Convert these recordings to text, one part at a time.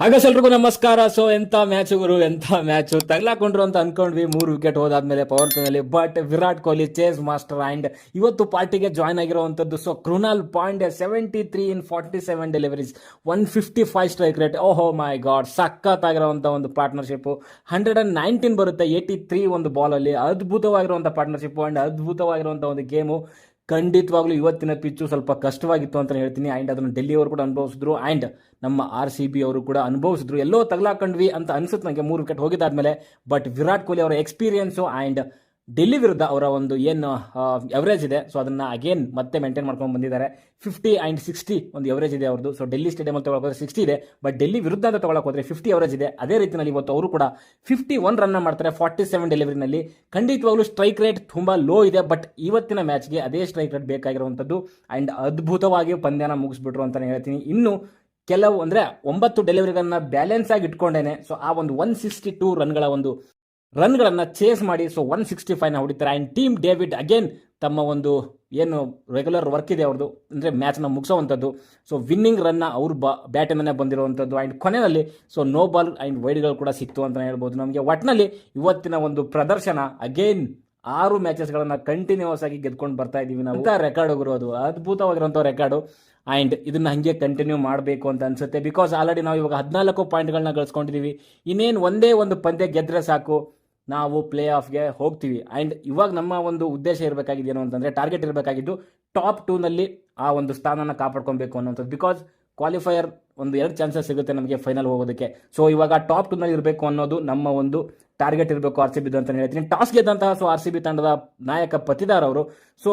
ಹಾಗಾಸ್ ಎಲ್ರಿಗೂ ನಮಸ್ಕಾರ. ಸೊ ಎಂತ ಮ್ಯಾಚ್ ಗುರು ಎಂತ ಮ್ಯಾಚ್ ತಗ್ಲಾಕೊಂಡ್ರು ಅಂತ ಅನ್ಕೊಂಡ್ವಿ. ಮೂರು ವಿಕೆಟ್ ಹೋದಾದ್ಮೇಲೆ power ಪ್ಲೇನಲ್ಲಿ but Virat Kohli chase master and ಇವತ್ತು ಪಾರ್ಟಿಗೆ ಜಾಯ್ನ್ ಆಗಿರುವಂತದ್ದು so Krunal Pandya seventy three in forty seven deliveries one fifty five strike rate ಓಹೋ ಮೈ ಗಾಡ್ ಸಖತ್ ಆಗಿರುವಂತ ಒಂದು ಪಾರ್ಟ್ನರ್ಶಿಪ್ ಹಂಡ್ರೆಡ್ ಅಂಡ್ ನೈನ್ಟೀನ್ ಬರುತ್ತೆ. ಏಯ್ಟಿ ತ್ರೀ ಒಂದು ಬಾಲ್ ಅಲ್ಲಿ. ಅದ್ಭುತವಾಗಿರುವಂತ ಪಾರ್ಟ್ನರ್ಶಿಪ್ ಅಂಡ್ ಅದ್ಭುತವಾಗಿರುವಂತ ಒಂದು ಗೇಮು ಖಂಡಿತವಾಗ್ಲೂ ಇವತ್ತಿನ ಪಿಚ್ಚು ಸ್ವಲ್ಪ ಕಷ್ಟವಾಗಿತ್ತು ಅಂತ ಹೇಳ್ತೀನಿ. ಆ್ಯಂಡ್ ಅದನ್ನು ಡೆಲ್ಲಿ ಅವರು ಕೂಡ ಅನುಭವಿಸಿದ್ರು. ಆ್ಯಂಡ್ ನಮ್ಮ ಆರ್ ಸಿ ಬಿ ಅವರು ಕೂಡ ಅನುಭವಿಸಿದ್ರು. ಎಲ್ಲೋ ತಗ್ಲಾಕೊಂಡ್ವಿ ಅಂತ ಅನ್ಸುತ್ತೆ. ನನಗೆ ಮೂರು ವಿಕೆಟ್ ಹೋಗಿದ್ದಾದ್ಮೇಲೆ. ಬಟ್ ವಿರಾಟ್ ಕೊಹ್ಲಿ ಅವರ ಎಕ್ಸ್ಪೀರಿಯನ್ಸು ಆ್ಯಂಡ್ ಡೆಲ್ಲಿ ವಿರುದ್ಧ ಅವರ ಒಂದು ಏನು ಎವರೇಜ್ ಇದೆ. ಸೊ ಅದನ್ನ ಅಗೇನ್ ಮತ್ತೆ ಮೇಂಟೈನ್ ಮಾಡ್ಕೊಂಡು ಬಂದಿದ್ದಾರೆ. ಫಿಫ್ಟಿ ಆ್ಯಂಡ್ ಸಿಕ್ಸ್ಟಿ ಒಂದು ಎವರೇಜ್ ಇದೆ ಅವ್ರದ್ದು ಸೊ ಡೆಲ್ಲಿ ಸ್ಟೇಡಿಯಂ ಅಲ್ಲಿ ತಗೊಳಕ್ ಸಿಕ್ಸ್ಟಿ ಇದೆ. ಬಟ್ ಡೆಲ್ಲಿ ವಿರುದ್ಧ ಅಂತ ತಗೊಳಕ್ ಹೋದ್ರೆ ಫಿಫ್ಟಿ ಎವರೇಜ್ ಇದೆ. ಅದೇ ರೀತಿಯಲ್ಲಿ ಇವತ್ತು ಅವರು ಕೂಡ ಫಿಫ್ಟಿ ಒನ್ ರನ್ ಮಾಡ್ತಾರೆ ಫಾರ್ಟಿ ಸೆವೆನ್ ಡೆಲಿವರಿನಲ್ಲಿ ಖಂಡಿತವಾಗ್ಲೂ ಸ್ಟ್ರೈಕ್ ರೇಟ್ ತುಂಬಾ ಲೋ ಇದೆ. ಬಟ್ ಇವತ್ತಿನ ಮ್ಯಾಚ್ಗೆ ಅದೇ ಸ್ಟ್ರೈಕ್ ರೇಟ್ ಬೇಕಾಗಿರುವಂಥದ್ದು. ಆ್ಯಂಡ್ ಅದ್ಭುತವಾಗಿ ಪಂದ್ಯನ ಮುಗಿಸ್ಬಿಟ್ರು ಅಂತಾನೆ ಹೇಳ್ತೀನಿ. ಇನ್ನು ಕೆಲವು ಅಂದ್ರೆ ಒಂಬತ್ತು ಡೆಲಿವರಿಗಳನ್ನ ಬ್ಯಾಲೆನ್ಸ್ ಆಗಿ ಇಟ್ಕೊಂಡೇನೆ. ಸೊ ಆ ಒಂದು ಒನ್ ಸಿಕ್ಸ್ಟಿ ಟೂ ರನ್ಗಳ ಒಂದು ರನ್ಗಳನ್ನ ಚೇಸ್ ಮಾಡಿ ಸೊ ಒನ್ ಸಿಕ್ಸ್ಟಿ ಫೈವ್ನ ಹೊಡಿತಾರೆ. ಆ್ಯಂಡ್ ಟೀಮ್ ಡೇವಿಡ್ ಅಗೇನ್ ತಮ್ಮ ಒಂದು, ಏನು ರೆಗ್ಯುಲರ್ ವರ್ಕ್ ಇದೆ ಅವ್ರದ್ದು ಅಂದರೆ ಮ್ಯಾಚ್ನ ಮುಗಿಸೋವಂಥದ್ದು. ಸೊ ವಿನ್ನಿಂಗ್ ರನ್ನ ಅವ್ರು ಬ ಬ್ಯಾಟಿಂದನೇ ಬಂದಿರುವಂಥದ್ದು. ಆ್ಯಂಡ್ ಕೊನೆಯಲ್ಲಿ ಸೊ ನೋ ಬಾಲ್ ಆ್ಯಂಡ್ ವೈಡ್ಗಳು ಕೂಡ ಸಿಕ್ತು ಅಂತ ಹೇಳ್ಬೋದು ನಮಗೆ. ಒಟ್ಟಿನಲ್ಲಿ ಇವತ್ತಿನ ಒಂದು ಪ್ರದರ್ಶನ ಅಗೇನ್ ಆರು ಮ್ಯಾಚಸ್ಗಳನ್ನು ಕಂಟಿನ್ಯೂಸ್ ಆಗಿ ಗೆದ್ಕೊಂಡು ಬರ್ತಾ ಇದೀವಿ ನಾವು. ರೆಕಾರ್ಡ್ ಗುರು ಅದು. ಅದ್ಭುತವಾಗಿರುವಂಥ ರೆಕಾರ್ಡು ಆ್ಯಂಡ್ ಇದನ್ನ ಹಾಗೆ ಕಂಟಿನ್ಯೂ ಮಾಡಬೇಕು ಅಂತ ಅನ್ಸುತ್ತೆ. ಬಿಕಾಸ್ ಆಲ್ರೆಡಿ ನಾವು ಇವಾಗ ಹದಿನಾಲ್ಕು ಪಾಯಿಂಟ್ಗಳನ್ನ ಗಳಿಸ್ಕೊಂಡಿದ್ದೀವಿ ಇನ್ನೇನು ಒಂದೇ ಒಂದು ಪಂದ್ಯ ಗೆದ್ದರೆ ಸಾಕು. ನಾವು ಪ್ಲೇ ಆಫ್ಗೆ ಹೋಗ್ತೀವಿ. ಆ್ಯಂಡ್ ಇವಾಗ ನಮ್ಮ ಒಂದು ಉದ್ದೇಶ ಇರಬೇಕಾಗಿದ್ದು ಏನು ಅಂತಂದರೆ ಟಾರ್ಗೆಟ್ ಇರಬೇಕಾಗಿದ್ದು ಟಾಪ್ ಟೂನಲ್ಲಿ ಆ ಒಂದು ಸ್ಥಾನನ ಕಾಪಾಡ್ಕೊಬೇಕು ಅನ್ನೋಂಥದ್ದು ಬಿಕಾಸ್ ಕ್ವಾಲಿಫೈಯರ್ ಒಂದು ಎರಡು ಚಾನ್ಸಸ್ ಸಿಗುತ್ತೆ ನಮಗೆ ಫೈನಲ್ ಹೋಗೋದಕ್ಕೆ. ಸೊ ಇವಾಗ ಟಾಪ್ ಟೂನಲ್ಲಿ ಇರಬೇಕು ಅನ್ನೋದು ನಮ್ಮ ಒಂದು ಟಾರ್ಗೆಟ್ ಇರಬೇಕು ಆರ್ ಸಿ ಬಿ ಅಂತ ಹೇಳ್ತೀನಿ. ಟಾಸ್ ಗೆದ್ದಂತಹ ಸೊ ಆರ್ ಸಿ ಬಿ ತಂಡದ ನಾಯಕ ಪತಿದಾರ್ ಅವರು. ಸೊ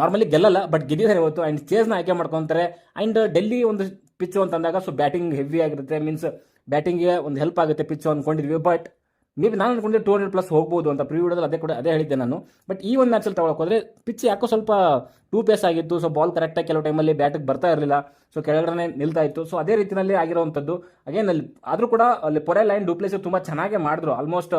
ನಾರ್ಮಲಿ ಗೆಲ್ಲಲ್ಲ ಬಟ್ ಗೆದ್ದಿದ್ದಾರೆ ಇವತ್ತು. ಆ್ಯಂಡ್ ಚೇಸ್ನ ಆಯ್ಕೆ ಮಾಡ್ಕೊತಾರೆ. ಆ್ಯಂಡ್ ಡೆಲ್ಲಿ ಒಂದು ಪಿಚ್ಚು ಅಂತಂದಾಗ ಸೊ ಬ್ಯಾಟಿಂಗ್ ಹೆವಿ ಆಗಿರುತ್ತೆ. ಮೀನ್ಸ್ ಬ್ಯಾಟಿಂಗ್ಗೆ ಒಂದು ಹೆಲ್ಪ್ ಆಗುತ್ತೆ ಪಿಚ್ಚು ಅಂದ್ಕೊಂಡಿದ್ವಿ ಬಟ್ ಮೇ ಬಿ ನಾನು ಅನ್ಕೊಂಡೆ ಟೂ ಹಂಡ್ರೆಡ್ ಪ್ಲಸ್ ಹೋಗ್ಬೋದು ಅಂತ ಪ್ರಿವಿಡಲ್ಲಿ ಅದೇ ಕೂಡ ಅದೇ ಹೇಳಿದ್ದೆ ನಾನು. ಬಟ್ ಈ ಒಂದು ಮ್ಯಾಚಲ್ಲಿ ಹೋದ್ರೆ ಪಿಚ್ ಯಾಕೋ ಸ್ವಲ್ಪ ಟೂ ಪೇಸ್ ಆಗಿತ್ತು ಸೊ ಬಾಲ್ ಕರೆಕ್ಟಾಗಿ ಕೆಲವು ಟೈಮಲ್ಲಿ ಬ್ಯಾಟಿಗೆ ಬರ್ತಾ ಇರಲಿಲ್ಲ ಸೊ ಕೆಳಗಡೆ ನಿಲ್ತಾ ಇತ್ತು. ಸೊ ಅದೇ ರೀತಿಯಲ್ಲಿ ಆಗಿರುವಂಥದ್ದು. ಅಗೇನ್ ಅಲ್ಲಿ ಆದರೂ ಕೂಡ ಅಲ್ಲಿ ಪೊರೆ ಲೈನ್ ಡೂಪ್ಲೇಸ್ ತುಂಬ ಚೆನ್ನಾಗೇ ಮಾಡಿದ್ರು. ಆಲ್ಮೋಸ್ಟ್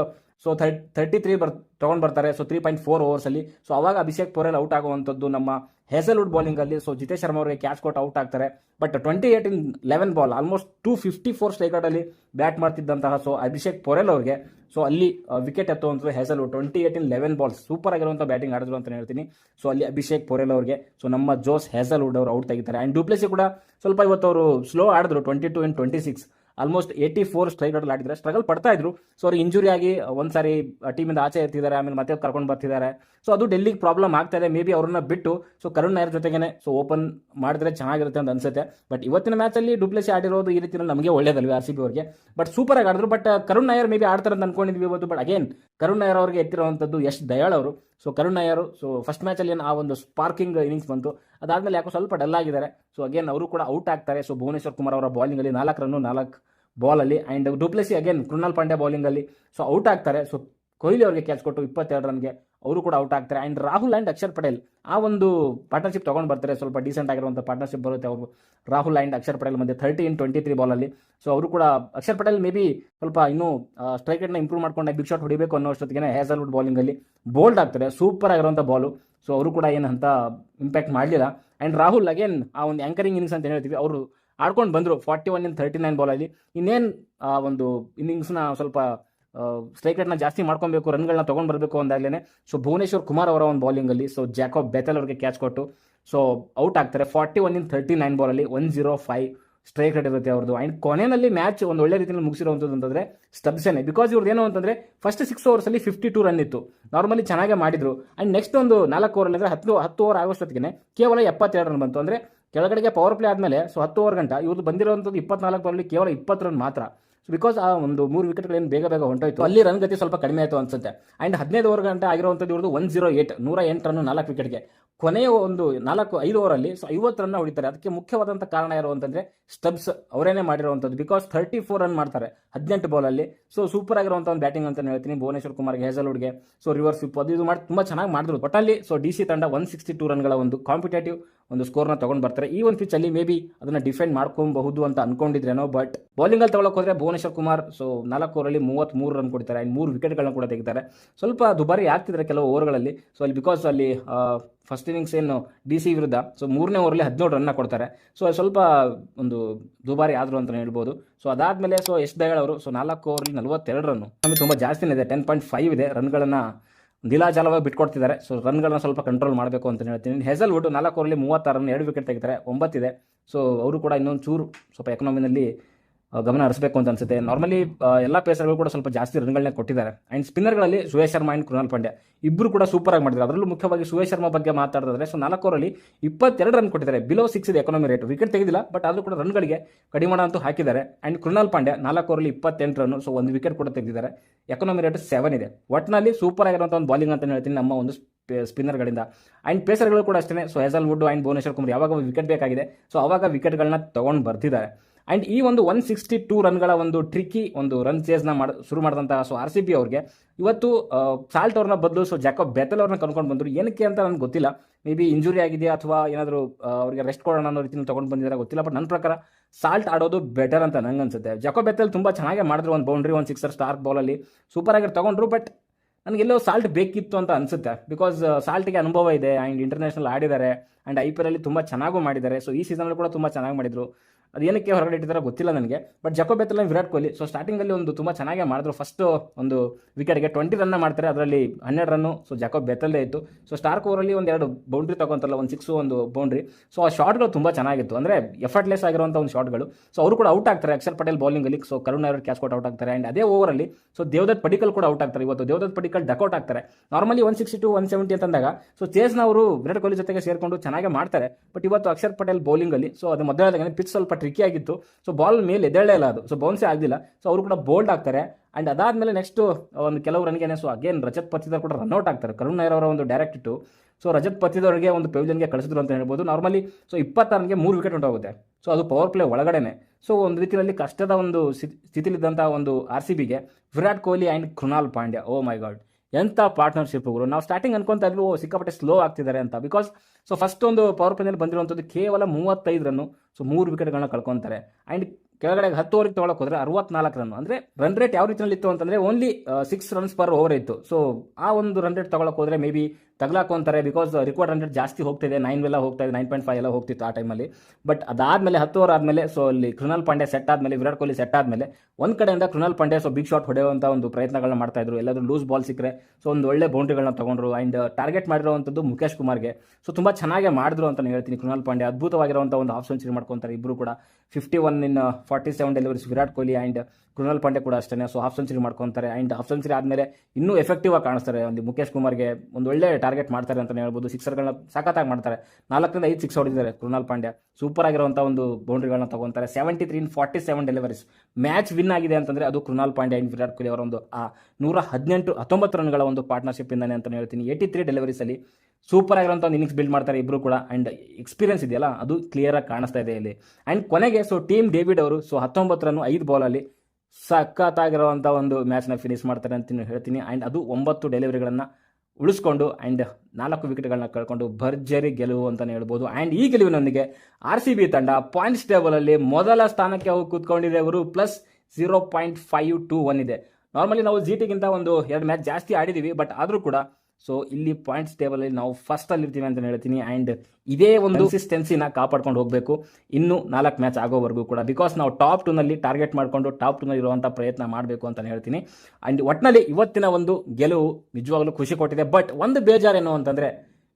ಸೊ ಥರ್ಟ್ ತ್ರೀ ಬರ್, ತೊಗೊಂಡು ಬರ್ತಾರೆ. ಸೊ ತ್ರೀ ಪಾಯಿಂಟ್ ಫೋರ್ ಓವರ್ಸಲ್ಲಿ ಸೊ ಅವಾಗ ಅಭಿಷೇಕ್ ಪೊರೆಲ್ ಔಟ್ ಆಗುವಂಥದ್ದು ನಮ್ಮ ಹೆಸಲ್ವುಡ್ ಬೌಲಿಂಗಲ್ಲಿ ಸೊ ಜಿತೇಶ್ ಶರ್ಮಾ ಅವರಿಗೆ ಕ್ಯಾಚ್ ಕೊಟ್ಟು ಔಟ್ ಆಗ್ತಾರೆ. But twenty eight in eleven ball almost two fifty four ಸ್ಟ್ರೈಕೌಟಲ್ಲಿ bat ಮಾಡ್ತಿದ್ದಂತಹ ಸೊ ಅಭಿಷೇಕ್ ಪೊರೆಲ್ ಅವರಿಗೆ. ಸೊ ಅಲ್ಲಿ wicket ಎತ್ತುವಂಥದ್ದು Hazlewood. Twenty eight in eleven ball super ಆಗಿರುವಂಥ ಬ್ಯಾಟಿಂಗ್ ಆಡಿದ್ರು ಅಂತ ಹೇಳ್ತೀನಿ. ಸೊ ಅಲ್ಲಿ ಅಭಿಷೇಕ್ ಪೊರೆಲ್ ಅವರಿಗೆ, ಸೊ ನಮ್ಮ ಜೋಸ್ ಹೆಸಲ್ವುಡ್ ಅವರು ಔಟ್ ತೆಗಿತಾರೆ. ಆ್ಯಂಡ್ ಡೂಪ್ಲೆಸಿ ಕೂಡ ಸ್ವಲ್ಪ ಇವತ್ತು ಅವರು ಸ್ಲೋ ಆಡಿದ್ರು twenty two in twenty six almost eighty four strike out ಆಡಿದ್ರೆ ಸ್ಟ್ರಗಲ್ ಪಡ್ತಾ ಇದ್ರು. ಸೊ ಅವ್ರಿಗೆ ಇಂಜುರಿ ಆಗಿ ಒಂದ್ಸಾರಿ ಟೀಮಿಂದ ಆಚೆ ಇರ್ತಿದ್ದಾರೆ, ಆಮೇಲೆ ಮತ್ತೆ ಕರ್ಕೊಂಡು ಬರ್ತಿದ್ದಾರೆ. ಸೊ ಅದು ಡೆಲ್ಲಿಗೆ ಪ್ರಾಬ್ಲಮ್ ಆಗ್ತಾ ಇದೆ. ಮೇ ಬಿ ಅವ್ರನ್ನ ಬಿಟ್ಟು ಸೊ ಕರುಣ್ ನಾಯರ್ ಜೊತೆಗೇನೆ ಸೊ ಓಪನ್ ಮಾಡಿದ್ರೆ ಚೆನ್ನಾಗಿರುತ್ತೆ ಅಂತ ಅನ್ಸುತ್ತೆ. ಬಟ್ ಇವತ್ತಿನ ಮ್ಯಾಚಲ್ಲಿ ಡುಪ್ಲೆಸಿ ಆಡಿರೋದು ಈ ರೀತಿ ನಮಗೆ ಒಳ್ಳೇದಲ್ವ ಆರ್ ಸಿ ಬಿ ಅವರಿಗೆ. ಬಟ್ ಸೂಪರ್ ಆಗಿ ಆಡಿದ್ರು. But Karun Nair may be ಆಡ್ತಾರೆ ಅಂತ ಅನ್ಕೊಂಡಿದ್ವಿ ಇವತ್ತು. ಬಟ್ ಅಗೇನ್ ಕರುಣ್ ನಾಯರ್ ಅವರಿಗೆ ಎತ್ತಿರುವಂಥದ್ದು ಯಶ್ ದಯಾಳ್ ಅವರು. So Karun Nair so first ಮ್ಯಾಚಲ್ಲಿ ಏನು ಆ ಒಂದು ಸ್ಪಾರ್ಕಿಂಗ್ ಇನಿಂಗ್ಸ್ ಬಂತು. ಅದಾದಮೇಲೆ ಯಾಕೋ ಸ್ವಲ್ಪ ಡಲ್ ಆಗಿದ್ದಾರೆ. ಸೊ ಅಗೇನ್ ಅವರು ಕೂಡ ಔಟ್ ಆಗ್ತಾರೆ. ಸೊ ಭುವನೇಶ್ವರ್ ಕುಮಾರ್ ಅವರ ಬಾಲಿಂಗಲ್ಲಿ ನಾಲ್ಕು ರನ್ನು ನಾಲ್ಕು ಬಾಲಲ್ಲಿ and du Plessis again Krunal Pandya ಬೌಲಿಂಗಲ್ಲಿ so out ಆಗ್ತಾರೆ. ಸೊ ಕೊಹ್ಲಿ ಅವರಿಗೆ ಕ್ಯಾಚ್ ಕೊಟ್ಟು ಇಪ್ಪತ್ತೆರಡು ರನ್ಗೆ ಅವರು ಕೂಡ ಔಟ್ ಆಗ್ತಾರೆ. ಆ್ಯಂಡ್ ರಾಹುಲ್ ಆ್ಯಂಡ್ ಅಕ್ಷರ್ ಪಟೇಲ್, ಆ ಒಂದು ಪಾರ್ಟ್ನರ್ಶಿಪ್ ತೊಗೊಂಡು ಬರ್ತಾರೆ. ಸ್ವಲ್ಪ ಡೀಸೆಂಟ್ ಆಗಿರುವಂಥ ಪಾರ್ಟ್ನರ್ಶಿಪ್ ಬರುತ್ತೆ ಅವರು ರಾಹುಲ್ ಆ್ಯಂಡ್ ಅಕ್ಷರ್ ಪಟೇಲ್ ಮಧ್ಯೆ ಥರ್ಟಿ ಇನ್ ಟ್ವೆಂಟಿ ತ್ರೀ ಬಾಲಲ್ಲಿ ಸೊ ಅವರು ಕೂಡ, ಅಕ್ಷರ್ ಪಟೇಲ್ ಮೇ ಬಿ ಸ್ವಲ್ಪ ಇನ್ನೂ ಸ್ಟ್ರೈಕ್ ರೇಟ್ನ ಇಂಪ್ರೂವ್ ಮಾಡ್ಕೊಂಡು ಬಿಗ್ ಶಾಟ್ ಹೊಡಿಬೇಕು ಅನ್ನೋ ಅಷ್ಟೊತ್ತಿಗೆ ಹೇಸಲ್ವುಡ್ ಬಾಲಿಂಗಲ್ಲಿ ಬೋಲ್ಡ್ ಆಗ್ತಾರೆ. ಸೂಪರ್ ಆಗಿರುವಂಥ ಬಾಲು ಸೊ ಅವರು ಕೂಡ ಏನು ಅಂತ ಇಂಪ್ಯಾಕ್ಟ್ ಮಾಡಲಿಲ್ಲ. ಆ್ಯಂಡ್ ರಾಹುಲ್ ಅಗೇನ್ ಆ ಒಂದು ಆ್ಯಂಕರಿಂಗ್ ಇನ್ನಿಂಗ್ಸ್ ಅಂತ ಹೇಳ್ತೀವಿ. ಅವರು ಆಡ್ಕೊಂಡು ಬಂದರು. Forty one in thirty nine ಬಾಲಲ್ಲಿ ಇನ್ನೇನು, ಆ, ಒಂದು ಇನ್ನಿಂಗ್ಸ್ನ ಸ್ವಲ್ಪ ಸ್ಟ್ರೈಕ್ ರೇಟ್ನ ಜಾಸ್ತಿ ಮಾಡ್ಕೊಬೇಕು ರನ್ಗಳನ್ನ ತೊಗೊಂಡು ಬರಬೇಕು ಅಂದಾಗಲೇ ಸೊ ಭುವನೇಶ್ವರ್ ಕುಮಾರ್ ಅವರ ಒಂದು ಬೌಲಿಂಗಲ್ಲಿ ಸೊ ಜಾಕೋಬ್ ಬೆತಲ್ ಅವರಿಗೆ ಕ್ಯಾಚ್ ಕೊಟ್ಟು ಸೊ ಔಟ್ ಆಗ್ತಾರೆ. Forty one in thirty nine ಬಾಲಲ್ಲಿ one zero five strike rate ಇರುತ್ತೆ ಅವ್ರದ್ದು ಆ್ಯಂಡ್ ಕೊನೆಯಲ್ಲಿ ಮ್ಯಾಚ್ ಒಂದು ಒಳ್ಳೆ ರೀತಿಯಲ್ಲಿ ಮುಗಿಸಿರುವಂಥದ್ದು ಅಂತಂದರೆ ಸ್ಟಬ್ಸೇನೆ ಬಿಕಾಸ್ ಇವ್ರದ್ದು ಏನು ಅಂತಂದರೆ ಫಸ್ಟ್ ಸಿಕ್ಸ್ ಓವರ್ಸಲ್ಲಿ ಫಿಫ್ಟಿ ಟು ರನ್ ಇತ್ತು. ನಾರ್ಮಲಿ ಚೆನ್ನಾಗೇ ಮಾಡಿದ್ರು. ಆ್ಯಂಡ್ ನೆಕ್ಸ್ಟ್ ಒಂದು ನಾಲ್ಕು ಓವರ್ ಅಂದರೆ ಹತ್ತು ಹತ್ತು ಓವರ್ ಆಗೋಷ್ಟೊತ್ತಿಗೆ ಕೇವಲ ಎಪ್ಪತ್ತೆರಡು ರನ್ ಬಂತು. ಅಂದರೆ ಕೆಳಗಡೆಗೆ ಪವರ್ ಪ್ಲೇ ಆದಮೇಲೆ ಸೊ ಹತ್ತು ಓವರ್ ಗಂಟ ಇವ್ರದ್ದು ಬಂದಿರೋವಂಥದ್ದು ಇಪ್ಪತ್ನಾಲ್ಕು ಬಾಲಲ್ಲಿ ಕೇವಲ ಇಪ್ಪತ್ತು ರನ್ ಮಾತ್ರ. ಬಿಕಾಸ್ ಆ ಒಂದು ಮೂರು ವಿಕೆಟ್ಗಳೇನು ಬೇಗ ಬೇಗ ಹೊಂಟೋಯ್ತು, ಅಲ್ಲಿ ರನ್ ಗತಿ ಸ್ವಲ್ಪ ಕಡಿಮೆ ಆಯಿತು ಅನ್ಸುತ್ತೆ. ಆ್ಯಂಡ್ ಹದಿನೈದು ಓವರ್ ಗಂಟೆ ಆಗಿರುವಂಥದ್ದು ಇವ್ರದ್ದು ಒನ್ ಜೀರೋ ಏಟ್ ನೂರ ಎಂಟು ರನ್ನು ನಾಲ್ಕು ವಿಕೆಟ್ಗೆ ಕೊನೆಯ ಒಂದು ನಾಲ್ಕು, ಐದು ಓವರಲ್ಲಿ ಸೊ ಐವತ್ತು ರನ್ ಹೊಡಿತಾರೆ. ಅದಕ್ಕೆ ಮುಖ್ಯವಾದಂಥ ಕಾರಣ ಯಾರು ಅಂತಂದ್ರೆ ಸ್ಟಬ್ಸ್ ಅವರೇನೆ ಮಾಡಿರುವಂಥದ್ದು. ಬಿಕಾಸ್ ಥರ್ಟಿ ಫೋರ್ ರನ್ ಮಾಡ್ತಾರೆ ಹದಿನೆಂಟು ಬಾಲಲ್ಲಿ ಸೊ ಸೂಪರ್ ಆಗಿರುವಂಥ ಒಂದು ಬ್ಯಾಟಿಂಗ್ ಅಂತ ಹೇಳ್ತೀನಿ. ಭುವನೇಶ್ವರ್ ಕುಮಾರ್ಗೆ ಹುಡುಗೆ ಸೊ ರಿವರ್ಸ್ ಸ್ವಿಪ್ ಅದು ಇದು ಮಾಡಿ ತುಂಬ ಚೆನ್ನಾಗಿ ಮಾಡಿದ್ರು. ಒಟ್ಟಲ್ಲಿ ಸೊ ಡಿ ಸಿ ತಂಡ ಒನ್ ಸಿಕ್ಸ್ಟಿ ಟೂ ರನ್ಗಳ ಒಂದು ಕಾಂಪಿಟೇಟಿವ್ ಒಂದು ಸ್ಕೋರ್ನ ತಗೊಂಡು ಬರ್ತಾರೆ. ಈ ಒಂದು ಪಿಚ್ ಅಲ್ಲಿ ಮೇ ಬಿ ಅದನ್ನ ಡಿಫೆಂಡ್ ಮಾಡ್ಕೊಬಹುದು ಅಂತ ಅನ್ಕೊಂಡಿದ್ರೇನೋ ಬಟ್ ಬೌಲಿಂಗ್ ಅಲ್ಲಿ ತಗೊಳಕ್ ಹೋದ್ರೆ ಭುವನೇಶ್ವರ್ ಕುಮಾರ್ ಸೊ ನಾಲ್ಕು ಓವರಲ್ಲಿ ಮೂರು ರನ್ ಕೊಡ್ತಾರೆ. ಅಂಡ್ ಮೂರು ವಿಕೆಟ್ಗಳನ್ನ ಕೂಡ ತೆಗಿತಾರೆ. ಸ್ವಲ್ಪ ದುಬಾರಿ ಆಗ್ತಿದ್ದಾರೆ ಕೆಲವು ಓವರ್ಗಳಲ್ಲಿ. ಸೊ ಅಲ್ಲಿ ಬಿಕಾಸ್ ಅಲ್ಲಿ ಫಸ್ಟ್ ಇನಿಂಗ್ಸ್ ಏನು ಡಿ ಸಿ ವಿರುದ್ಧ ಸೊ ಮೂರನೇ ಓವರಲ್ಲಿ ಹದಿನೇಳು ರನ್ನ ಕೊಡ್ತಾರೆ. ಸೊ ಅದು ಸ್ವಲ್ಪ ಒಂದು ದುಬಾರಿ ಆದರು ಅಂತ ಹೇಳ್ಬೋದು. ಸೊ ಅದಾದಮೇಲೆ ಸೊ ಎಸ್ ದಯಾಳ್ ಅವರು ಸೊ ನಾಲ್ಕು ಓವರಲ್ಲಿ ನಲವತ್ತೆರಡು ರನ್ನು ನಮಗೆ ತುಂಬ ಜಾಸ್ತಿನೇ ಇದೆ. ಟೆನ್ ಪಾಯಿಂಟ್ ಫೈವ್ ಇದೆ. ರನ್ಗಳನ್ನು ನಿಲಾಜಾಲವಾಗಿ ಬಿಟ್ಕೊಡ್ತಿದ್ದಾರೆ. ಸೊ ರನ್ಗಳನ್ನ ಸ್ವಲ್ಪ ಕಂಟ್ರೋಲ್ ಮಾಡಬೇಕು ಅಂತ ಹೇಳ್ತೀನಿ. ಹೆಸಲ್ ವುಡ್ ನಾಲ್ಕು ಓವರಲ್ಲಿ ಮೂವತ್ತಾರು ರನ್ ಎರಡು ವಿಕೆಟ್ ತೆಗಿತಾರೆ ಒಂಬತ್ತಿದೆ. ಸೊ ಅವರು ಕೂಡ ಇನ್ನೊಂದು ಚೂರು ಸ್ವಲ್ಪ ಎಕನಾಮಿನಲ್ಲಿ ಗಮನ ಹರಿಸಬೇಕು ಅಂತ ಅನ್ಸುತ್ತೆ. ನಾರ್ಮಲಿ ಎಲ್ಲ ಪೇಸರ್ಗಳು ಕೂಡ ಸ್ವಲ್ಪ ಜಾಸ್ತಿ ರನ್ಗಳನ್ನ ಕೊಟ್ಟಿದ್ದಾರೆ. ಆ್ಯಂಡ್ ಸ್ಪಿನ್ನರ್ಗಳಲ್ಲಿ ಸುರೇಶ್ ಶರ್ಮಾ ಆ್ಯಂಡ್ ಕೃಣಾಲ್ ಪಾಂಡ್ಯ ಇಬ್ಬರು ಕೂಡ ಸೂಪರ್ ಆಗಿ ಮಾಡಿದ್ದಾರೆ. ಅದರಲ್ಲೂ ಮುಖ್ಯವಾಗಿ ಸುರೇಶ್ ಶರ್ಮಾ ಬಗ್ಗೆ ಮಾತಾಡಿದ್ರೆ ಸೊ ನಾಲ್ಕು ಓವರಲ್ಲಿ ಇಪ್ಪತ್ತೆರಡು ರನ್ ಕೊಟ್ಟಿದ್ದಾರೆ. ಬಿಲೋ ಸಿಕ್ಸ್ ಇದೆ ಎಕನಾಮಿ ರೇಟ್ ವಿಕೆಟ್ ತೆಗೆದಿಲ್ಲ ಬಟ್ ಆದರೂ ಕೂಡ ರನ್ಗಳಿಗೆ ಕಡಿಮೆ ಅಂತೂ ಹಾಕಿದ್ದಾರೆ. ಆ್ಯಂಡ್ ಕೃಣಾಲ್ ಪಾಂಡ್ಯ ನಾಲ್ಕು ಓವರಲ್ಲಿ ಇಪ್ಪತ್ತೆಂಟು ರನ್ ಸೊ ಒಂದು ವಿಕೆಟ್ ಕೂಡ ತೆಗೆದಿದ್ದಾರೆ. ಎಕನಾಮಿ ರೇಟ್ ಸೆವೆನ್ ಇದೆ. ಒಟ್ಟಿನಲ್ಲಿ ಸೂಪರ್ ಆಗಿರುವಂಥ ಒಂದು ಬಾಲಿಂಗ್ ಅಂತ ಹೇಳ್ತೀನಿ ನಮ್ಮ ಒಂದು ಸ್ಪಿನ್ನರ್ಗಳಿಂದ ಆ್ಯಂಡ್ ಪೇಸರ್ಗಳು ಕೂಡ ಅಷ್ಟೇ so Hazlewood and Bhuvneshwar Kumar ಯಾವಾಗ ವಿಕೆಟ್ ಬೇಕಾಗಿದೆ. ಸೊ ಅವಾಗ ವಿಕೆಟ್ಗಳನ್ನ ತಗೊಂಡು ಬರ್ತಿದ್ದಾರೆ. ಆ್ಯಂಡ್ ಈ ಒಂದು ಒನ್ ಸಿಕ್ಸ್ಟಿ ಟೂ ರನ್ಗಳ ಒಂದು ಟ್ರಿಕಿ ಒಂದು ರನ್ ಚೇಸ್ನ ಮಾಡಿ, ಶುರು ಮಾಡಿದಂತಹ ಸೊ ಆರ್ ಸಿ ಬಿ ಅವ್ರಿಗೆ, ಇವತ್ತು ಸಾಲ್ಟ್ ಅವ್ರನ್ನ ಬದಲು ಸೊ ಜಾಕೋಬ್ ಬೆತಲ್ ಅವ್ರನ್ನ ಕರ್ಕೊಂಡು ಬಂದರು. ಏನಕ್ಕೆ ಅಂತ ನನಗೆ ಗೊತ್ತಿಲ್ಲ. ಮೇ ಬಿ ಇಂಜುರಿ ಆಗಿದೆಯಾ ಅಥವಾ ಏನಾದರೂ ಅವರಿಗೆ ರೆಸ್ಟ್ ಕೊಡೋಣ ಅನ್ನೋ ರೀತಿಯಲ್ಲಿ ತೊಗೊಂಡು ಬಂದಿದ್ದಾರೆ ಗೊತ್ತಿಲ್ಲ ಬಟ್ ನನ್ನ ಪ್ರಕಾರ ಸಾಲ್ಟ್ ಆಡೋದು ಬೆಟರ್ ಅಂತ ನಂಗೆ ಅನ್ಸುತ್ತೆ. ಜಾಕೋಬ್ ಬೆತ್ತಲ್ ತುಂಬ ಚೆನ್ನಾಗಿ ಮಾಡಿದ್ರು ಒಂದು ಬೌಂಡ್ರಿ ಒಂದು ಸಿಕ್ಸರ್ ಸ್ಟಾರ್ ಬಾಲಲ್ಲಿ ಸೂಪರ್ ಆಗಿ ತಗೊಂಡ್ರು ಬಟ್ ನನಗೆಲ್ಲೋ ಸಾಲ್ಟ್ ಬೇಕಿತ್ತು ಅಂತ ಅನ್ಸುತ್ತೆ. ಬಿಕಾಸ್ ಸಾಲ್ಟ್ಗೆ ಅನುಭವ ಇದೆ ಆ್ಯಂಡ್ ಇಂಟರ್ನ್ಯಾಷನಲ್ ಆಡಿದ್ದಾರೆ ಆ್ಯಂಡ್ ಐ ಪಿ ಅಲ್ಲಿ ತುಂಬ ಚೆನ್ನಾಗೂ ಮಾಡಿದ್ದಾರೆ. ಸೊ ಈ ಸೀಸನಲ್ಲಿ ಕೂಡ ತುಂಬ ಚೆನ್ನಾಗಿ ಮಾಡಿದ್ರು. ಅದು ಏನಕ್ಕೆ ಹೊರಗಡೆ ಇಟ್ಟಿದ್ದಾರೆ ಗೊತ್ತಿಲ್ಲ ನನಗೆ. But Jacob Bethell Virat Kohli so ಸ್ಟಾರ್ಟಿಂಗಲ್ಲಿ ಒಂದು ತುಂಬ ಚೆನ್ನಾಗೇ ಮಾಡಿದ್ರು. ಫಸ್ಟ್ ಒಂದು ವಿಕೆಟ್ಗೆ ಟ್ವೆಂಟಿ ರನ್ನ ಮಾಡ್ತಾರೆ, ಅದರಲ್ಲಿ ಹನ್ನೆರಡು ರನ್ನು ಸೊ ಜಕೋ ಬೆತ್ತಲ್ಲೇ ಇತ್ತು. ಸೊ ಸ್ಟಾರ್ಕ್ ಓವರಲ್ಲಿ ಒಂದು ಎರಡು ಬೌಂಡ್ರಿ ತಗೊಂತಲ್ಲ ಒಂದು ಸಿಕ್ಸು ಒಂದು ಬೌಂಡ್ರಿ ಸೊ ಆ ಶಾಟ್ಗಳು ತುಂಬ ಚೆನ್ನಾಗಿತ್ತು. ಅಂದರೆ ಎಫರ್ಟ್ಲೆಸ್ ಆಗಿರುವಂಥ ಒಂದು ಶಾಟ್ಗಳು ಸೊ ಅವರು ಕೂಡ ಔಟ್ ಆಗ್ತಾರೆ ಅಕ್ಷರ್ ಪಟೇಲ್ ಬೌಲಿಂಗಲ್ಲಿ ಸೊ ಕರುಣ್ ಅವರು ಕ್ಯಾಚ್ ಕೊಟ್ಟು ಔಟ್ ಆಗ್ತಾರೆ. ಆ್ಯಂಡ್ ಅದೇ ಓವರಲ್ಲಿ ಸೊ ದೇವದತ್ ಪಡಿಕಲ್ ಕೂಡ ಔಟ್ ಆಗ್ತಾರೆ. ಇವತ್ತು ದೇವದತ್ ಪಡಿಕಲ್ ಡಕೌಟ್ ಆಗ್ತಾರೆ. Normally one sixty two one seventy ಅಂತಂದಾಗ ಸೊ ಚೇಸ್ನ ಅವರು ವಿರಾಟ್ ಕೊಹ್ಲಿ ಜೊತೆಗೆ ಸೇರಿಕೊಂಡು ಚೆನ್ನಾಗೇ ಮಾಡ್ತಾರೆ. ಬಟ್ ಇವತ್ತು ಅಕ್ಷರ್ ಪಟೇಲ್ ಬೌಲಿಂಗಲ್ಲಿ ಸೊ ಅದು ಮೊದಲನೇ ಪಿಚ್ ಸ್ವಲ್ಪ ಟ್ರಿಕ್ಕಿ ಆಗಿತ್ತು. ಸೊ ಬಾಲ್ ಮೇಲೆ ಇಲ್ಲ ಅದು. ಸೊ ಬೌನ್ಸೇ ಆಗಲಿಲ್ಲ ಸೊ ಅವರು ಕೂಡ ಬೋಲ್ಡ್ ಆಗ್ತಾರೆ. ಆ್ಯಂಡ್ ಅದಾದಮೇಲೆ ನೆಕ್ಸ್ಟ್ ಒಂದು ಕೆಲವು ರನ್ಗೆ ಸೊ ಅಗೇನ್ ರಜತ್ ಪತ್ತಿದರ್ ಕೂಡ ರನ್ಔಟ್ ಆಗ್ತಾರೆ. ಕರುಣ್ ನಾಯರ್ ಅವರ ಒಂದು ಡೈರೆಕ್ಟ್ ಇಟ್ಟು ಸೊ ರಜತ್ ಪತ್ತಿದವರಿಗೆ ಒಂದು ಪೆವಿಲಿಯನ್ಗೆ ಕಳಿಸಿದ್ರು ಅಂತ ಹೇಳ್ಬೋದು. ನಾರ್ಮಲಿ ಸೊ ಇಪ್ಪತ್ತಾರನಿಗೆ ಮೂರು ವಿಕೆಟ್ ಉಂಟಾಗುತ್ತೆ. ಸೊ ಅದು ಪವರ್ ಪ್ಲೇ ಒಳಗಡೆನೆ. ಸೊ ಒಂದು ರೀತಿಯಲ್ಲಿ ಕಷ್ಟದ ಒಂದು ಸ್ಥಿತಿ- ಸ್ಥಿತಿಲಿದ್ದಂಥ ಒಂದು ಆರ್ ಸಿ ಬಿಗೆ Virat Kohli and Krunal Pandya. Oh my god ಎಂಥ ಪಾರ್ಟ್ನರ್ಶಿಪ್ಗಳು ನಾವು ಸ್ಟಾರ್ಟಿಂಗ್ ಅನ್ಕೊಂತ ಇದ್ವಿ, ಓ, ಸಿಕ್ಕಾಪಟ್ಟೆ ಸ್ಲೋ ಆಗ್ತಿದ್ದಾರೆ ಅಂತ. ಬಿಕಾಸ್ ಸೊ ಫಸ್ಟ್ ಒಂದು ಪವರ್ ಪ್ಲೇನಲ್ಲಿ ಬಂದಿರುವಂಥದ್ದು ಕೇವಲ ಮೂವತ್ತೈದು ರನ್ನು ಸೊ ಮೂರು ವಿಕೆಟ್ಗಳನ್ನ ಕಳ್ಕೊತಾರೆ. ಆ್ಯಂಡ್ ಕೆಳಗಡೆ ಹತ್ತು ಓವರ್ಗೆ ತೊಗೊಳಕ್ಕೆ ಹೋದ್ರೆ ಅರವತ್ನಾಲ್ಕು ರನ್ ಅಂದರೆ ರನ್ ರೇಟ್ ಯಾವ ರೀತಿಯಲ್ಲಿ ಇತ್ತು ಅಂತಂದರೆ only six runs per over ಇತ್ತು. ಸೊ ಆ ಒಂದು ರನ್ ರೇಟ್ ತೊಗೊಳಕ್ಕೆ ಹೋದರೆ ಮೇ ಬಿ ತಗಲಾಕೊಂತಾರೆ ಬಿಕಾಸ್ ರಿಕಾರ್ಡ್ ಹಂಡ್ರೆಡ್ ಜಾಸ್ತಿ ಹೋಗ್ತಿದೆ ನೈನ್ ಎಲ್ಲ ಹೋಗ್ತಾ ಇದೆ ನೈನ್ ಪಾಯಿಂಟ್ ಫೈವ್ ಎಲ್ಲ ಹೋಗ್ತಿತ್ತು ಆ ಟೈಮಲ್ಲಿ ಬಟ್ ಅದಾದಮೇಲೆ ಹತ್ತು ಓವರ್ ಆದಮೇಲೆ ಸೊ ಅಲ್ಲಿ ಕೃಣಾಲ್ ಪಾಂಡೆ ಸೆಟ್ ಆದಮೇಲೆ, ವಿರಾಟ್ ಕೊಹ್ಲಿ ಸೆಟ್ ಆದಮೇಲೆ, ಒಂದು ಕಡೆಯಿಂದ Krunal Pande so big shot ಹೊಡೆಯುವಂಥ ಒಂದು ಪ್ರಯತ್ನಗಳನ್ನ ಮಾಡ್ತಾ ಇದ್ರು. ಎಲ್ಲಾದರೂ ಲೂಸ್ ಬಾಲ್ ಸಿಕ್ಕರೆ ಸೊ ಒಂದು ಒಳ್ಳೆ ಬೌಂಡ್ರಿಗಳನ್ನ ತಗೊಂಡ್ರು. ಆ್ಯಂಡ್ ಟಾರ್ಗೆಟ್ ಮಾಡಿರುವಂಥದ್ದು ಮುಖೇಶ್ ಕುಮಾರ್ಗೆ. ಸೊ ತುಂಬ ಚೆನ್ನಾಗಿ ಮಾಡಿದ್ರು ಅಂತ ಹೇಳ್ತೀನಿ ಕೃಣಾಲ್ ಪಾಂಡೆ. ಅದ್ಭುತವಾಗಿರುವಂಥ ಒಂದು ಹಾಫ್ ಸೆಂಚುರಿ ಮಾಡ್ಕೊತಾರೆ ಇಬ್ಬರು ಕೂಡ. Fifty one in forty seven deliveries Virat Kohli and Krunal Pande ಕೂಡ ಅಷ್ಟೇ ಸೊ ಹಾಫ್ ಸೆಂಚುರಿ ಮಾಡ್ಕೊತಾರೆ. ಆ್ಯಂಡ್ ಹಾಫ್ ಸೆಂಚುರಿ ಆದಮೇಲೆ ಇನ್ನೂ ಎಫೆಕ್ಟಿವ್ ಆಗಿ ಕಾಣಿಸ್ತಾರೆ. ಒಂದು ಮುಖೇಶ್ ಕುಮಾರ್ಗೆ ಒಂದು ಒಳ್ಳೆ ಟಾರ್ಗೆಟ್ ಮಾಡ್ತಾರೆ ಅಂತಲೇ ಹೇಳ್ಬೋದು. ಸಿಕ್ಸರ್ಗಳನ್ನ ಸಖತ್ತಾಗಿ ಮಾಡ್ತಾರೆ. ನಾಲ್ಕರಿಂದ ಐದು ಸಿಕ್ಸ್ ಹೊಡಿದ್ದಾರೆ ಕೃಣಾಲ್ ಪಾಂಡ್ಯ. ಸೂಪರ್ ಆಗಿರುವಂಥ ಒಂದು ಬೌಂಡ್ರಿಗಳನ್ನ ತಗೊತಾರೆ. Seventy three in forty seven deliveries match win ಆಗಿದೆ ಅಂತಂದರೆ ಅದು ಕೃಣಾಲ್ ಪಾಂಡ್ಯ ಇನ್ ವಿರಾಟ್ ಕೊಹ್ಲಿ ಅವರ ಒಂದು, ಆ, ನೂರ ಹದಿನೆಂಟು, ಹತ್ತೊಂಬತ್ತು ರನ್ಗಳ ಒಂದು ಪಾರ್ಟ್ನರ್ಶಿಪ್ ಇಂದಾನೆ ಅಂತಲೇ ಹೇಳ್ತೀನಿ. ಏಯ್ಟಿ ತ್ರೀ ಡೆಲಿವರೀಸಲ್ಲಿ ಸೂಪರ್ ಆಗಿರೋಂಥ ಒಂದು ಇನ್ನಿಂಗ್ಸ್ ಬಿಲ್ಡ್ ಮಾಡ್ತಾರೆ ಇಬ್ಬರು ಕೂಡ. ಆ್ಯಂಡ್ ಎಕ್ಸ್ಪೀರಿಯನ್ಸ್ ಇದೆಯಲ್ಲ, ಅದು ಕ್ಲಿಯರ್ ಆಗಿ ಕಾಣಿಸ್ತಾ ಇದೆ ಇಲ್ಲಿ. ಆ್ಯಂಡ್ ಕೊನೆಗೆ ಸೊ ಟೀಮ್ ಡೇವಿಡ್ ಅವರು ಸೊ ಹತ್ತೊಂಬತ್ತು ರನ್ ಐದು ಬಾಲಲ್ಲಿ ಸಖತ್ತಾಗಿರುವಂಥ ಒಂದು ಮ್ಯಾಚ್ನ ಫಿನಿಶ್ ಮಾಡ್ತಾರೆ ಅಂತ ಹೇಳ್ತೀನಿ. ಆ್ಯಂಡ್ ಅದು ಒಂಬತ್ತು ಡೆಲಿವರಿಗಳನ್ನು ಉಳಿಸ್ಕೊಂಡು ಆ್ಯಂಡ್ ನಾಲ್ಕು ವಿಕೆಟ್ಗಳನ್ನ ಕಳ್ಕೊಂಡು ಭರ್ಜರಿ ಗೆಲುವು ಅಂತಲೇ ಹೇಳ್ಬೋದು. ಆ್ಯಂಡ್ ಈ ಗೆಲುವಿನೊಂದಿಗೆ ಆರ್ ಸಿ ಬಿ ತಂಡ ಪಾಯಿಂಟ್ಸ್ ಟೇಬಲಲ್ಲಿ ಮೊದಲ ಸ್ಥಾನಕ್ಕೆ ಹೋಗಿ ಕೂತ್ಕೊಂಡಿದೆ ಅವರು plus zero point five two one ಇದೆ. ನಾರ್ಮಲಿ ನಾವು ಜಿ ಟಿಗಿಂತ ಒಂದು ಎರಡು ಮ್ಯಾಚ್ ಜಾಸ್ತಿ ಆಡಿದ್ದೀವಿ ಬಟ್ ಆದರೂ ಕೂಡ ಸೊ ಇಲ್ಲಿ ಪಾಯಿಂಟ್ಸ್ ಟೇಬಲ್ ಅಲ್ಲಿ ನಾವು ಫಸ್ಟ್ ಅಲ್ಲಿ ಇರ್ತೀವಿ ಅಂತ ಹೇಳ್ತೀನಿ. ಅಂಡ್ ಇದೇ ಒಂದು ಕನ್ಸಿಸ್ಟೆನ್ಸಿನ ಕಾಪಾಡ್ಕೊಂಡು ಹೋಗಬೇಕು. ಇನ್ನು ನಾಲ್ಕು ಮ್ಯಾಚ್ ಆಗೋವರೆಗೂ ಕೂಡ. ಬಿಕಾಸ್ ನಾವು ಟಾಪ್ ಟೂನಲ್ಲಿ ಟಾರ್ಗೆಟ್ ಮಾಡಿಕೊಂಡು ಟಾಪ್ ಟೂನಲ್ಲಿ ಇರುವಂತಹ ಪ್ರಯತ್ನ ಮಾಡಬೇಕು ಅಂತ ಹೇಳ್ತೀನಿ. ಅಂಡ್ ಒಟ್ಟಿನಲ್ಲಿ ಇವತ್ತಿನ ಒಂದು ಗೆಲುವು ನಿಜವಾಗ್ಲೂ ಖುಷಿ ಕೊಟ್ಟಿದೆ. ಬಟ್ ಒಂದು ಬೇಜಾರೇನು ಅಂತಂದ್ರೆ,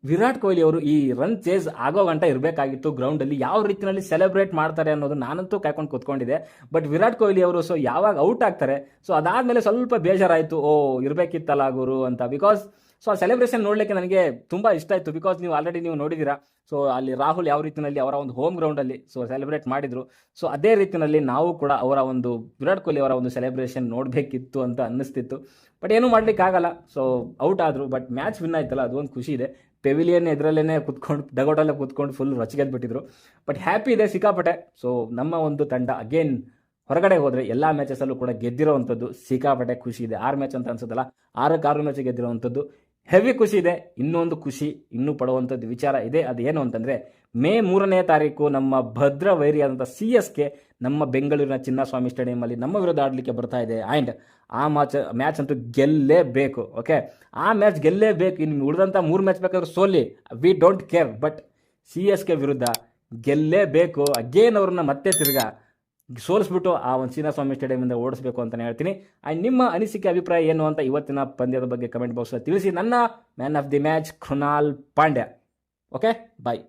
ವಿರಾಟ್ ಕೊಹ್ಲಿ ಅವರು ಈ ರನ್ ಚೇಸ್ ಆಗೋ ಗಂಟ ಇರಬೇಕಾಗಿತ್ತು. ಗ್ರೌಂಡಲ್ಲಿ ಯಾವ ರೀತಿಯಲ್ಲಿ ಸೆಲೆಬ್ರೇಟ್ ಮಾಡ್ತಾರೆ ಅನ್ನೋದು ನಾನಂತೂ ಕಾಯ್ಕೊಂಡು ಕೂತ್ಕೊಂಡಿದ್ದೆ. ಬಟ್ ವಿರಾಟ್ ಕೊಹ್ಲಿ ಅವರು ಸೊ ಯಾವಾಗ ಔಟ್ ಆಗ್ತಾರೆ ಸೊ ಅದಾದ್ಮೇಲೆ ಸ್ವಲ್ಪ ಬೇಜಾರಾಯಿತು. ಓ, ಇರಬೇಕಿತ್ತಲ್ಲ ಗುರು ಅಂತ. ಬಿಕಾಸ್ ಸೊ ಆ ಸೆಲೆಬ್ರೇಷನ್ ನೋಡಲಿಕ್ಕೆ ನನಗೆ ತುಂಬ ಇಷ್ಟ ಆಯಿತು ಬಿಕಾಸ್ ನೀವು ಆಲ್ರೆಡಿ ನೀವು ನೋಡಿದ್ದೀರಾ ಸೊ ಅಲ್ಲಿ ರಾಹುಲ್ ಯಾವ ರೀತಿಯಲ್ಲಿ ಅವರ ಒಂದು ಹೋಮ್ ಗ್ರೌಂಡಲ್ಲಿ ಸೊ ಸೆಲೆಬ್ರೇಟ್ ಮಾಡಿದ್ರು. ಸೊ ಅದೇ ರೀತಿಯಲ್ಲಿ ನಾವು ಕೂಡ ಅವರ ಒಂದು ವಿರಾಟ್ ಕೊಹ್ಲಿ ಅವರ ಒಂದು ಸೆಲೆಬ್ರೇಷನ್ ನೋಡಬೇಕಿತ್ತು ಅಂತ ಅನ್ನಿಸ್ತಿತ್ತು. ಬಟ್ ಏನೂ ಮಾಡ್ಲಿಕ್ಕೆ ಆಗಲ್ಲ. ಸೊ ಔಟ್ ಆದರು. ಬಟ್ ಮ್ಯಾಚ್ ವಿನ್ ಆಯ್ತಲ್ಲ, ಅದು ಒಂದು ಖುಷಿ ಇದೆ. ಪೆವಿಲಿಯನ್ ಎದುರಲ್ಲೇ ಕುತ್ಕೊಂಡು ಡಗೌಟಲ್ಲೇ ಕುತ್ಕೊಂಡು ಫುಲ್ ರೊಚ್ಚಿಗೆದ್ಬಿಟ್ಟಿದ್ರು. ಬಟ್ ಹ್ಯಾಪಿ ಇದೆ ಸಿಕ್ಕಾಪಟ್ಟೆ. ಸೊ ನಮ್ಮ ಒಂದು ತಂಡ ಅಗೇನ್ ಹೊರಗಡೆ ಹೋದರೆ ಎಲ್ಲ ಮ್ಯಾಚಸಲ್ಲೂ ಕೂಡ ಗೆದ್ದಿರೋವಂಥದ್ದು ಸಿಕ್ಕಾಪಟ್ಟೆ ಖುಷಿ ಇದೆ. ಆರು ಮ್ಯಾಚ್ ಅಂತ ಅನ್ಸುತ್ತಲ್ಲ ಆರಕ್ಕೆ ಆರು ಮ್ಯಾಚ್ ಗೆದ್ದಿರೋವಂಥದ್ದು ಹೆವಿ ಖುಷಿ ಇದೆ, ಇನ್ನೊಂದು ಖುಷಿ, ಇನ್ನೂ ಪಡುವಂಥದ್ದು ವಿಚಾರ ಇದೆ. ಅದು ಏನು ಅಂತಂದರೆ, ಮೇ ಮೂರನೇ ತಾರೀಕು ನಮ್ಮ ಭದ್ರ ವೈರಿಯಾದಂಥ ಸಿ ಎಸ್ ಕೆ ನಮ್ಮ ಬೆಂಗಳೂರಿನ ಚಿನ್ನಸ್ವಾಮಿ ಸ್ಟೇಡಿಯಮಲ್ಲಿ ನಮ್ಮ ವಿರುದ್ಧ ಆಡಲಿಕ್ಕೆ ಬರ್ತಾ ಇದೆ. ಆ್ಯಂಡ್ ಆ ಮ್ಯಾಚ್ ಮ್ಯಾಚ್ ಅಂತೂ ಗೆಲ್ಲೇಬೇಕು, ಓಕೆ? ಆ ಮ್ಯಾಚ್ ಗೆಲ್ಲೇಬೇಕು. ಇನ್ನು ಉಳಿದಂಥ ಮೂರು ಮ್ಯಾಚ್ ಬೇಕಾದ್ರೆ Solih. We don't care, but C S K ವಿರುದ್ಧ ಗೆಲ್ಲೇಬೇಕು. ಅಗೇನ್ ಅವ್ರನ್ನ ಮತ್ತೆ ತಿರ್ಗಾ ಸೋಲಿಸ್ಬಿಟ್ಟು ಆ ಒಂದು ಚಿನ್ನಸ್ವಾಮಿ ಸ್ಟೇಡಿಯಮಿಂದ ಓಡಿಸ್ಬೇಕು ಅಂತಲೇ ಹೇಳ್ತೀನಿ. ಆ್ಯಂಡ್ ನಿಮ್ಮ ಅನಿಸಿಕೆ ಅಭಿಪ್ರಾಯ ಏನು ಅಂತ ಇವತ್ತಿನ ಪಂದ್ಯದ ಬಗ್ಗೆ ಕಮೆಂಟ್ ಬಾಕ್ಸಲ್ಲಿ ತಿಳಿಸಿ. ನನ್ನ man of the match Krunal Pandya. Okay bye